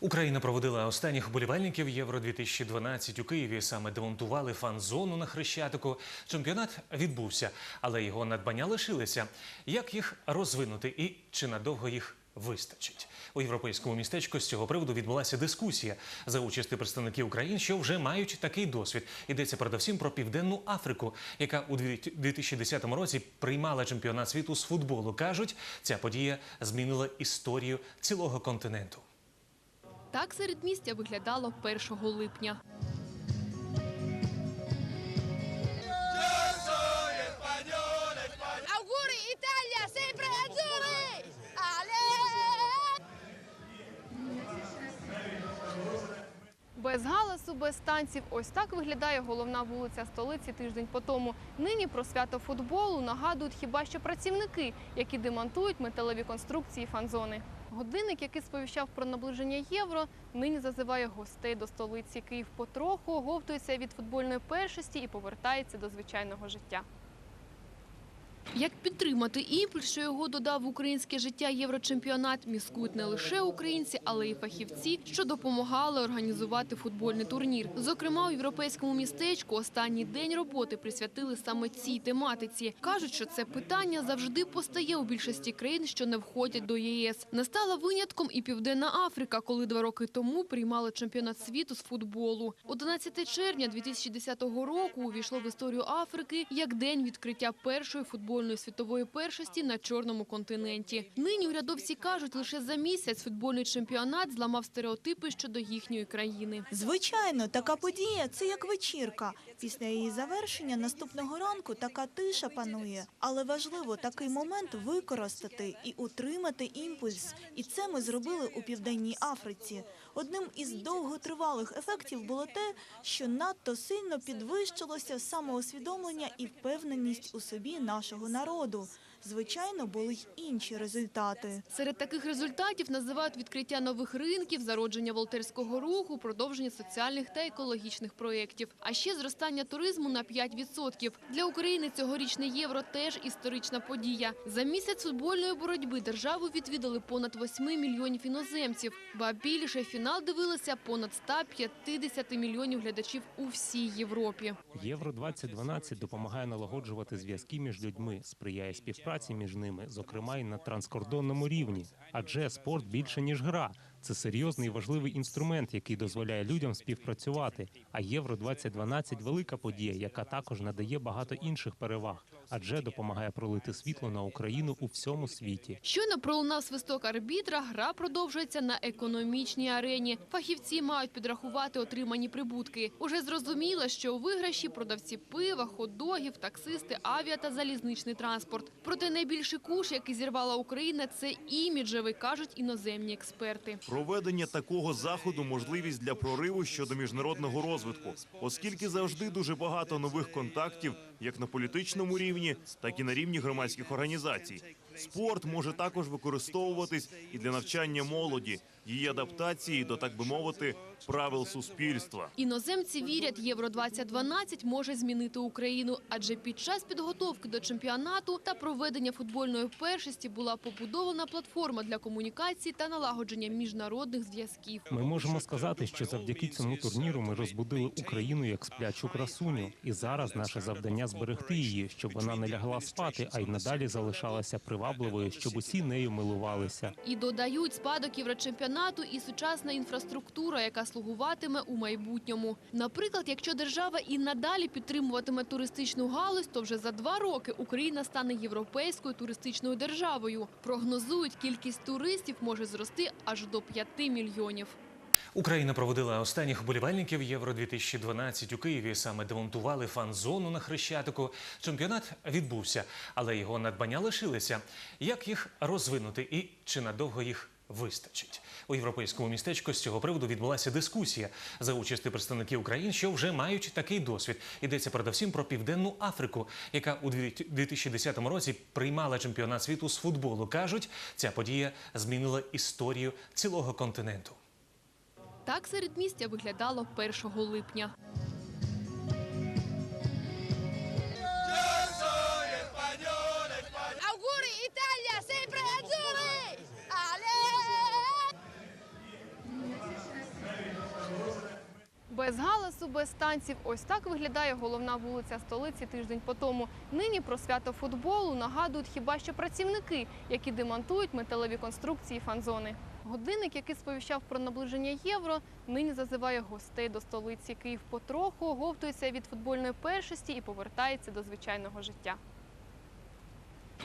Україна проводила останніх вболівальників Євро 2012 у Києві. Саме демонтували фан-зону на Хрещатику. Чемпіонат відбувся, але його надбання лишилися. Як їх розвинути і чи надовго їх вистачить? У європейському містечку з цього приводу відбулася дискусія за участі представників країн, що вже мають такий досвід. Йдеться передовсім про південну Африку, яка у 2010 році приймала чемпіонат світу з футболу. кажуть, ця подія змінила історію цілого континенту. Так серед містя виглядало 1 липня. Без галасу, без танців. Ось так виглядає головна вулиця столиці тиждень по тому. Нині про свято футболу нагадують хіба що працівники, які демонтують металеві конструкції фан-зони. Годинник, який сповіщав про наближення євро, нині зазиває гостей до столиці. Київ потроху оговтується від футбольної першості і повертається до звичайного життя. Як підтримати імпульс, що його додав українське життя єврочемпіонат, міскують не лише українці, але й фахівці, що допомагали організувати футбольний турнір. Зокрема, у європейському містечку останній день роботи присвятили саме цій тематиці. кажуть, що це питання завжди постає у більшості країн, що не входять до ЄС. Не стала винятком і Південна Африка, коли два роки тому приймали чемпіонат світу з футболу. 11 червня 2010 року увійшло в історію Африки як день відкриття першої футбольної світової першості на чорному континенті. Нині урядовці кажуть, лише за місяць футбольний чемпіонат зламав стереотипи щодо їхньої країни. Звичайно, така подія це як вечірка. Після її завершення наступного ранку така тиша панує. Але важливо такий момент використати і утримати імпульс. І це ми зробили у південній Африці. Одним із довготривалих ефектів було те, що надто сильно підвищилося самоусвідомлення і впевненість у собі нашого народу. Звичайно, були й інші результати. Серед таких результатів називають відкриття нових ринків, зародження волонтерського руху, продовження соціальних та екологічних проєктів, а ще зростання туризму на 5%. Для України цьогорічне євро теж історична подія. За місяць футбольної боротьби державу відвідали понад 8 мільйонів іноземців. Ба більше фінал дивилися понад 150 мільйонів глядачів у всій Європі. Євро 2012 допомагає налагоджувати зв'язки між людьми, сприяє співпраці між ними, зокрема і на транскордонному рівні. Адже спорт більше ніж гра. Це серйозний і важливий інструмент, який дозволяє людям співпрацювати. А Євро 2012 – велика подія, яка також надає багато інших переваг, адже допомагає пролити світло на Україну у всьому світі. Щойно пролунав свисток арбітра, гра продовжується на економічній арені. Фахівці мають підрахувати отримані прибутки. Уже зрозуміло, що у виграші продавці пива, хот-догів, таксисти, авіа та залізничний транспорт. Проте найбільший куш, який зірвала Україна, це іміджевий, кажуть іноземні експерти. Проведення такого заходу можливість для прориву щодо міжнародного розвитку, оскільки завжди дуже багато нових контактів, як на політичному рівні, так і на рівні громадських організацій. Спорт може також використовуватись і для навчання молоді, її адаптації до так би мовити правил суспільства. Іноземці вірять, Євро 2012 може змінити Україну, адже під час підготовки до чемпіонату та проведення футбольної першості була побудована платформа для комунікації та налагодження міжнародних зв'язків. Ми можемо сказати, що завдяки цьому турніру ми розбудили Україну як сплячу красуню, і зараз наше завдання зберегти її, щоб вона не лягла спати, а й надалі залишалася привабливою, щоб усі нею милувалися. І додають спадок єврочемпіонату і сучасна інфраструктура, яка слугуватиме у майбутньому. Наприклад, якщо держава і надалі підтримуватиме туристичну галузь, то вже за два роки Україна стане європейською туристичною державою. Прогнозують, кількість туристів може зрости аж до 5 мільйонів. Україна проводила останніх вболівальників Євро 2012 у Києві. Саме демонтували фан-зону на Хрещатику. Чемпіонат відбувся, але його надбання лишилися. Як їх розвинути і чи надовго їх вистачить? У європейському містечку з цього приводу відбулася дискусія за участі представників країн, що вже мають такий досвід. Йдеться передовсім про південну Африку, яка у 2010 році приймала чемпіонат світу з футболу. кажуть, ця подія змінила історію цілого континенту. Так серед містя виглядало 1 липня. Без галасу, без танців. Ось так виглядає головна вулиця столиці тиждень по тому. Нині про свято футболу нагадують хіба що працівники, які демонтують металеві конструкції фан-зони. Годинник, який сповіщав про наближення євро, нині зазиває гостей до столиці. Київ потроху оговтується від футбольної першості і повертається до звичайного життя.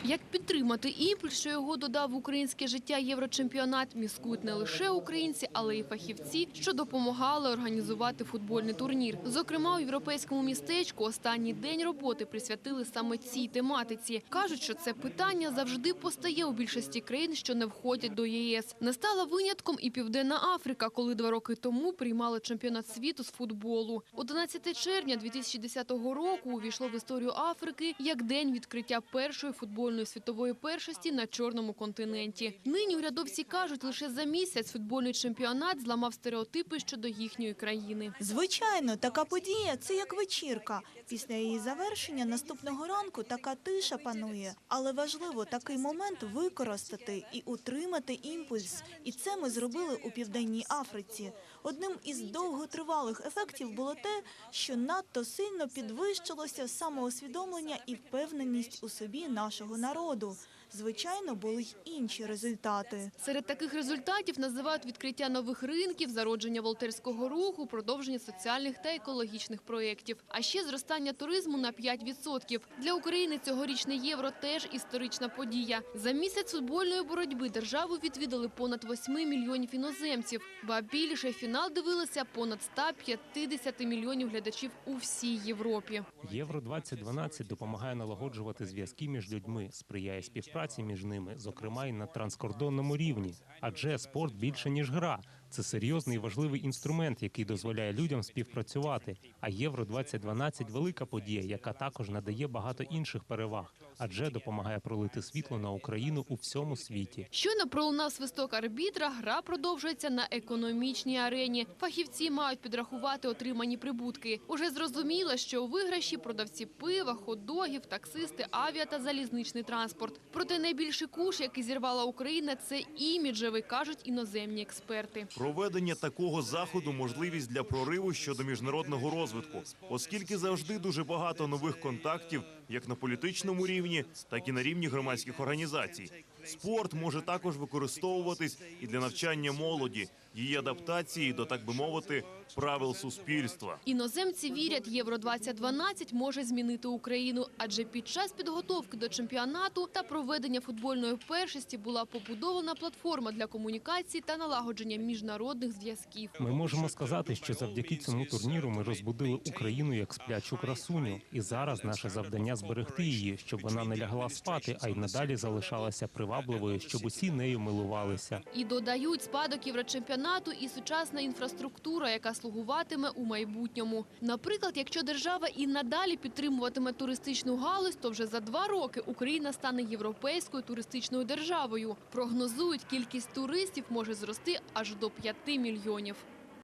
Як підтримати імпульс, що його додав в українське життя єврочемпіонат, міскують не лише українці, але й фахівці, що допомагали організувати футбольний турнір. Зокрема, у європейському містечку останній день роботи присвятили саме цій тематиці. кажуть, що це питання завжди постає у більшості країн, що не входять до ЄС. Не стала винятком і Південна Африка, коли два роки тому приймали чемпіонат світу з футболу. 11 червня 2010 року увійшло в історію Африки як день відкриття першої футбольної світової першості на чорному континенті. Нині урядовці кажуть, лише за місяць футбольний чемпіонат зламав стереотипи щодо їхньої країни. Звичайно, така подія це як вечірка. Після її завершення наступного ранку така тиша панує. Але важливо такий момент використати і утримати імпульс. І це ми зробили у південній Африці. Одним із довготривалих ефектів було те, що надто сильно підвищилося самоусвідомлення і впевненість у собі нашого народу. Звичайно, були й інші результати. Серед таких результатів називають відкриття нових ринків, зародження волонтерського руху, продовження соціальних та екологічних проєктів, а ще зростання туризму на 5%. Для України цьогорічне євро теж історична подія. За місяць футбольної боротьби державу відвідали понад 8 мільйонів іноземців. Ба більше фінал дивилися понад 150 мільйонів глядачів у всій Європі. Євро 2012 допомагає налагоджувати зв'язки між людьми, сприяє співпраці між ними, зокрема й на транскордонному рівні. Адже спорт більше ніж гра. Це серйозний і важливий інструмент, який дозволяє людям співпрацювати. А Євро 2012 – велика подія, яка також надає багато інших переваг, адже допомагає пролити світло на Україну у всьому світі. Щойно пролунав свисток арбітра, гра продовжується на економічній арені. Фахівці мають підрахувати отримані прибутки. Уже зрозуміло, що у виграші продавці пива, хот-догів, таксисти, авіа та залізничний транспорт. Проте найбільший куш, який зірвала Україна, це іміджевий, кажуть іноземні експерти. Проведення такого заходу можливість для прориву щодо міжнародного розвитку, оскільки завжди дуже багато нових контактів, як на політичному рівні, так і на рівні громадських організацій. Спорт може також використовуватись і для навчання молоді, її адаптації до так би мовити правил суспільства. Іноземці вірять, Євро 2012 може змінити Україну, адже під час підготовки до чемпіонату та проведення футбольної першості була побудована платформа для комунікації та налагодження міжнародних зв'язків. Ми можемо сказати, що завдяки цьому турніру ми розбудили Україну як сплячу красуню, і зараз наше завдання зберегти її, щоб вона не лягла спати, а й надалі залишалася привабливою, щоб усі нею милувалися. І додають спадок єврочемпіонату і сучасна інфраструктура, яка слугуватиме у майбутньому. Наприклад, якщо держава і надалі підтримуватиме туристичну галузь, то вже за два роки Україна стане європейською туристичною державою. Прогнозують, кількість туристів може зрости аж до 5 мільйонів.